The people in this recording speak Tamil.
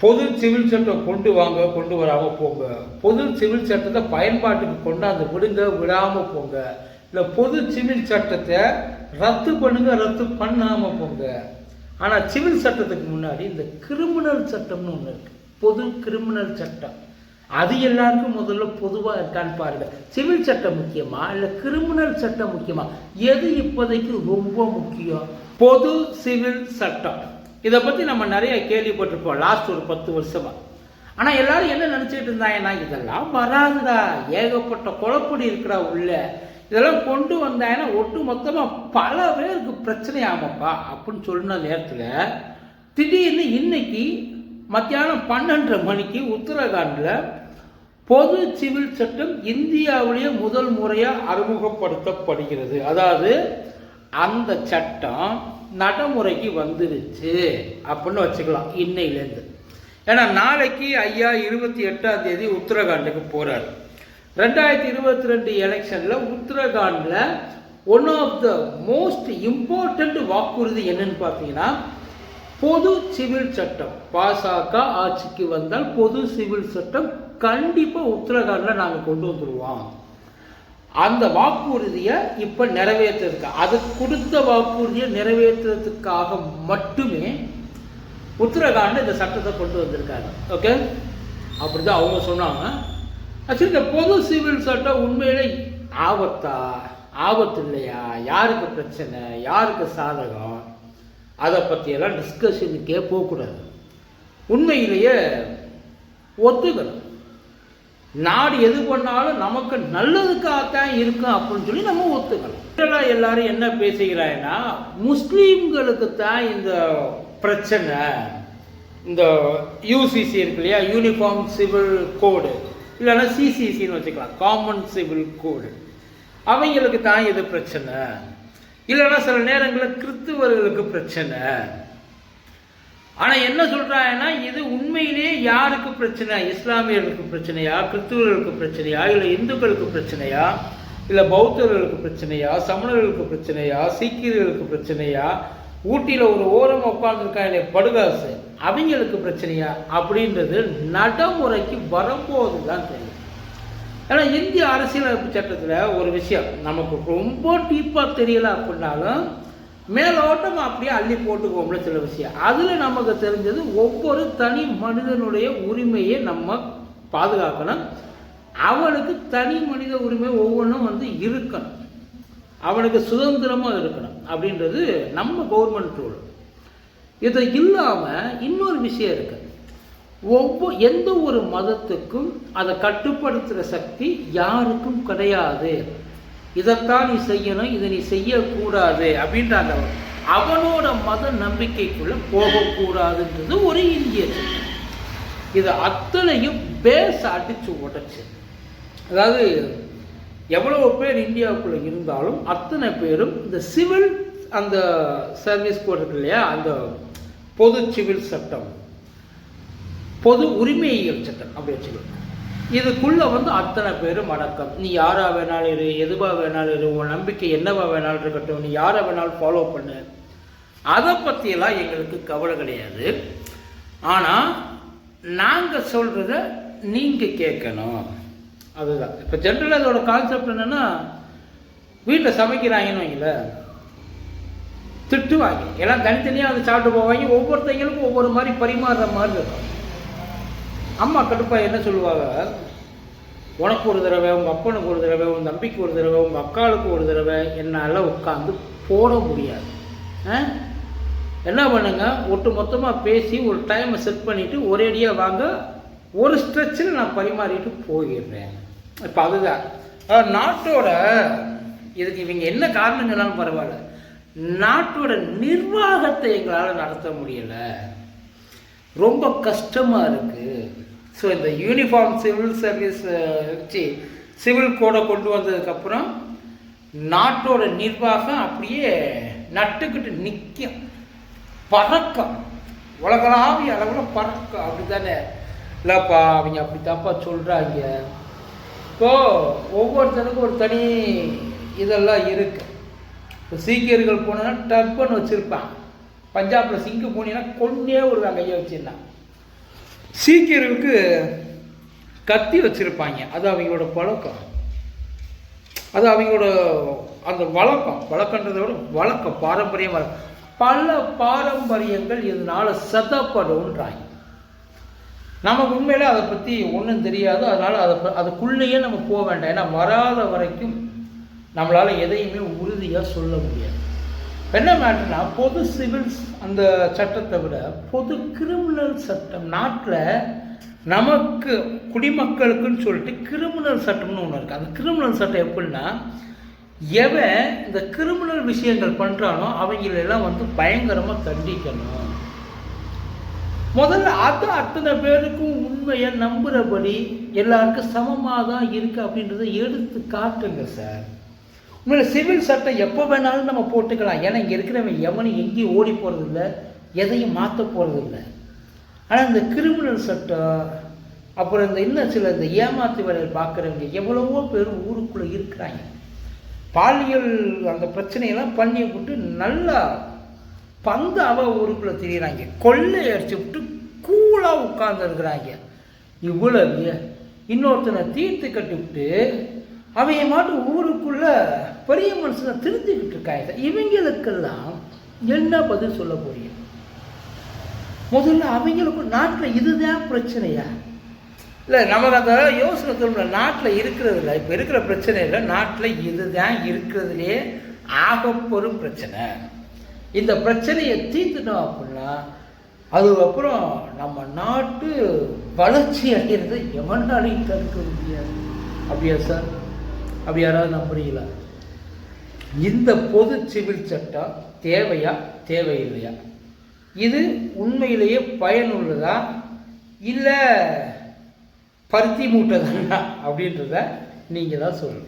பொது சிவில் சட்டம் கொண்டு வாங்க கொண்டு வராமல் போங்க. பொது சிவில் சட்டத்தை பயன்பாட்டுக்கு கொண்டாந்து விடுங்க விடாமல் போங்க. இல்லை பொது சிவில் சட்டத்தை ரத்து பண்ணுங்க ரத்து பண்ணாமல் போங்க. ஆனால் சிவில் சட்டத்துக்கு முன்னாடி இந்த கிரிமினல் சட்டம்னு ஒன்று இருக்கு. பொது கிரிமினல் சட்டம். அது எல்லாருக்கும் முதல்ல பொதுவாக இருக்கான்னு பாருங்க. சிவில் சட்டம் முக்கியமா இல்லை கிரிமினல் சட்டம் முக்கியமா? எது இப்போதைக்கு ரொம்ப முக்கியம்? பொது சிவில் சட்டம். இதை பற்றி நம்ம நிறைய கேள்விப்பட்டிருப்போம். லாஸ்ட் ஒரு பத்து வருஷமா. ஆனால் எல்லாரும் என்ன நினச்சிட்டு இருந்தாங்கன்னா இதெல்லாம் வராதுடா. ஏகப்பட்ட குழப்படி இருக்கிறா உள்ள. இதெல்லாம் கொண்டு வந்தாங்கன்னா ஒட்டு மொத்தமாக பல பேருக்கு பிரச்சனை ஆமாப்பா அப்படின்னு சொன்ன நேரத்தில் திடீர்னு இன்னைக்கு மத்தியானம் பன்னெண்டரை மணிக்கு உத்தரகாண்டில் பொது சிவில் சட்டம் இந்தியாவிலேயே முதல் முறையாக அறிமுகப்படுத்தப்படுகிறது. அதாவது அந்த சட்டம் நடைமுறைக்கு வந்துருச்சு அப்படின்னு வச்சுக்கலாம் இன்னையிலேருந்து. ஏன்னா நாளைக்கு ஐயா இருபத்தி எட்டாம் தேதி உத்தரகாண்டுக்கு போகிறார் ரெண்டாயிரத்தி இருபத்தி ரெண்டு எலெக்ஷனில் உத்தரகாண்டில் one of the most important வாக்குறுதி என்னன்னு பார்த்தீங்கன்னா பொது சிவில் சட்டம். பாசக ஆட்சிக்கு வந்தால் பொது சிவில் சட்டம் கண்டிப்பாக உத்தரகாண்டில் நாங்கள் கொண்டு வந்துடுவோம் அந்த வாக்குறுதியை இப்போ நிறைவேற்றுறதுக்கு அது கொடுத்த வாக்குறுதியை நிறைவேற்றுறதுக்காக மட்டுமே உத்தரகாண்ட் இந்த சட்டத்தை கொண்டு வந்திருக்காங்க. ஓகே? அப்படிதான் அவங்க சொன்னாங்க. ஆக்சுவலி இந்த பொது சிவில் சட்டம் உண்மையிலே ஆபத்தா? ஆபத்து இல்லையா? யாருக்கு பிரச்சனை? யாருக்கு சாதகம்? அதை பற்றியெல்லாம் டிஸ்கஷனுக்கே போகக்கூடாது. உண்மையிலேயே ஒத்துக்கணும். நாடு எது பண்ணாலும் நமக்கு நல்லதுக்காகத்தான் இருக்கும் அப்படின்னு சொல்லி நம்ம ஒத்துக்கலாம் எல்லாரும் என்ன பேசுகிறாங்கன்னா முஸ்லீம்களுக்கு தான் இந்த பிரச்சனை. இந்த யூசிசி இருக்கு இல்லையா? யூனிஃபார்ம் சிவில் கோடு இல்லைன்னா சிசிசின்னு வச்சுக்கலாம். காமன் சிவில் கோடு அவங்களுக்கு தான் இது பிரச்சனை. இல்லைன்னா சில நேரங்களில் கிறிஸ்துவர்களுக்கு பிரச்சனை. என்ன சொல்கிறாங்கன்னா இது உண்மையிலேயே யாருக்கு பிரச்சனை? இஸ்லாமியர்களுக்கு பிரச்சனையா? கிறிஸ்துவர்களுக்கு பிரச்சனையா? இல்லை இந்துக்களுக்கு பிரச்சனையா? இல்லை பௌத்தர்களுக்கு பிரச்சனையா? சமணர்களுக்கு பிரச்சனையா? சீக்கியர்களுக்கு பிரச்சனையா? ஊட்டியில் ஒரு ஓரம் உட்கார்ந்துருக்காங்க படுகாசு. அவங்களுக்கு பிரச்சனையா? அப்படின்றது நடைமுறைக்கு வரும்போது தான் தெரியும். ஏன்னா இந்திய அரசியலமைப்பு சட்டத்தில் ஒரு விஷயம் நமக்கு ரொம்ப டீப்பாக தெரியல அப்படின்னாலும் மேலோட்டம் அப்படியே அள்ளி போட்டுக்குவோம்ல சில விஷயம். அதில் நமக்கு தெரிஞ்சது ஒவ்வொரு தனி மனிதனுடைய உரிமையை நம்ம பாதுகாக்கணும். அவனுக்கு தனி மனித உரிமை ஒவ்வொன்றும் வந்து இருக்கணும். அவனுக்கு சுதந்திரமாக இருக்கணும் அப்படின்றது நம்ம கவர்மெண்ட் ரூல் இது இல்லாமல் இன்னொரு விஷயம் இருக்கு. ஒவ்வொரு எந்த ஒரு மதத்துக்கும் அதை கட்டுப்படுத்துகிற சக்தி யாருக்கும் கிடையாது. இதைத்தான் நீ செய்யணும் இதை நீ செய்யக்கூடாது அப்படின்ற அந்த அவனோட மத நம்பிக்கைக்குள்ள போகக்கூடாதுன்றது ஒரு இந்திய இது அத்தனையும் பேஸ் அடிச்சு உடைச்சு. அதாவது எவ்வளவு பேர் இந்தியாவுக்குள்ள இருந்தாலும் அத்தனை பேரும் இந்த சிவில் அந்த சர்வீஸ் கோட் இருக்கு இல்லையா அந்த பொது சிவில் சட்டம் பொது உரிமையியல் சட்டம் அப்படி வச்சுக்கலாம் இதுக்குள்ள வந்து அத்தனை பேரும் அடக்கம். நீ யாரா வேணாலும் இரு எதுவா வேணாலும் இரு உன் நம்பிக்கை என்னவா வேணாலும் இருக்கட்டும் நீ யாரை வேணாலும் ஃபாலோ பண்ணு. அதை பற்றியெல்லாம் எங்களுக்கு கவலை கிடையாது. ஆனால் நாங்கள் சொல்கிறத நீங்கள் கேட்கணும். அதுதான். இப்போ ஜென்ரலாக அதோட கான்செப்ட் என்னென்னா வீட்டில் சமைக்கிறாங்கன்னு வைங்களேன் திட்டுவாங்க. எல்லாம் தனித்தனியாக வந்து சாப்பிட்டு போவாங்க. ஒவ்வொருத்தங்களுக்கும் ஒவ்வொரு மாதிரி பரிமாறுற மாதிரி இருக்கும். அம்மா கடுப்பா என்ன சொல்லுவாங்க? உனக்கு ஒரு தடவை உங்கள் அப்பனுக்கு ஒரு தடவை உன் தம்பிக்கு ஒரு தடவை உங்கள் அக்காளுக்கு ஒரு தடவை என்னால் உட்காந்து போட முடியாது. ஆ? என்ன பண்ணுங்க? ஒட்டு மொத்தமாக பேசி ஒரு டைமை செட் பண்ணிவிட்டு ஒரேடியாக வாங்க. ஒரு ஸ்ட்ரெச்சில் நான் பரிமாறிட்டு போயிடுறேன். இப்போ அதுதான். நாட்டோட இதுக்கு இவங்க என்ன காரணம் சொன்னாலும் பரவாயில்ல. நாட்டோட நிர்வாகத்தை எங்களால் நடத்த முடியலை. ரொம்ப கஷ்டமாக இருக்குது ஸோ இந்த யூனிஃபார்ம் சிவில் சர்வீஸ் வச்சு சிவில் கோடை கொண்டு வந்ததுக்கப்புறம் நாட்டோட நிர்வாகம் அப்படியே நட்டுக்கிட்டு நிற்கும் பறக்கம். உலகளாவிய அளவில் பறக்கம். அப்படி தானே இல்லைப்பா அவங்க அப்படி தப்பா சொல்கிறாங்க இப்போ ஒவ்வொருத்தருக்கும் ஒரு தனி இதெல்லாம் இருக்குது இப்போ சீக்கியர்கள் போனோன்னா டர்பன் வச்சுருப்பாங்க. பஞ்சாபில் சிங்கு போனீங்கன்னா கொண்டே விடுவாங்க கையை வச்சுருந்தான் சீக்கியர்களுக்கு கத்தி வச்சுருப்பாங்க. அது அவங்களோட பழக்கம். அது அவங்களோட அந்த வழக்கம். வழக்கன்றதை விட வழக்கம் பாரம்பரியம் வழக்கம் பல பாரம்பரியங்கள் இதனால் சதப்படுன்றாங்க நமக்கு உண்மையில அதை பற்றி ஒன்றும் தெரியாது. அதனால் அதை ப- அதுக்குள்ளேயே நம்ம போக வேண்டாம். ஏன்னா வராத வரைக்கும் நம்மளால் எதையுமே உறுதியாக சொல்ல முடியாது. என்ன மேட்டர்னா பொது சிவில் அந்த சட்டத்தை விட பொது கிரிமினல் சட்டம் நாட்டில் நமக்கு குடிமக்களுக்குன்னு சொல்லிட்டு கிரிமினல் சட்டம்னு ஒன்று இருக்குது அந்த கிரிமினல் சட்டம் எப்படின்னா எவன் இந்த கிரிமினல் விஷயங்கள் பண்ணுறானோ அவங்களெல்லாம் வந்து பயங்கரமாக தண்டிக்கணும். முதல்ல அது அத்தனை பேருக்கும் உண்மையை நம்புகிறபடி எல்லாருக்கும் சமமாக தான் இருக்குது அப்படின்றத எடுத்து காட்டுங்க சார். உண்மையில சிவில் சட்டம் எப்போ வேணாலும் நம்ம போட்டுக்கலாம். ஏன்னா இங்கே இருக்கிறவன் எவனும் எங்கேயும் ஓடி போகிறதில்ல எதையும் மாற்ற போகிறதில்ல ஆனால் இந்த கிரிமினல் சட்டம் அப்புறம் இந்த இன்னும் சில இந்த ஏமாத்து வேலையில் பார்க்குறவங்க எவ்வளவோ பேர் ஊருக்குள்ளே இருக்கிறாங்க. பாலியல் அந்த பிரச்சனையெல்லாம் பண்ணி விட்டு நல்லா பந்து அவ ஊருக்குள்ளே திரியிறாங்க. கொள்ளை அடிச்சு விட்டு கூலாக உட்கார்ந்துருக்குறாங்க. இவ்வளவு இன்னொருத்தனை தீர்த்து கட்டி விட்டு அவங்க மாட்டு ஊருக்குள்ள பெரிய மனுஷனை திருத்திக்கிட்டு இருக்காங்க இவங்களுக்கெல்லாம் என்ன பதில் சொல்ல போறீங்க? முதல்ல அவங்களுக்கும் நாட்டில் இதுதான் பிரச்சனையா? இல்லை நமக்கு அந்த யோசனை திரும்ப நாட்டில் இருக்கிறதில்ல இப்போ இருக்கிற பிரச்சனை இல்லை நாட்டில் இதுதான் இருக்கிறதுலே ஆகப்பெறும் பிரச்சனை. இந்த பிரச்சனையை தீர்த்துட்டோம் அப்படின்னா அதுக்கப்புறம் நம்ம நாட்டு வளர்ச்சி அடைகிறத எவனாலையும் தடுக்க முடியாது. அப்படியா சார்? அப்படி யாராவது நம்புறீங்களா இந்த பொது சிவில் சட்டம் தேவையா தேவையில்லையா? இது உண்மையிலேயே பயனுள்ளதா? இல்லை பருத்தி மூட்டை தானா அப்படின்றத நீங்கள் தான் சொல்லணும்.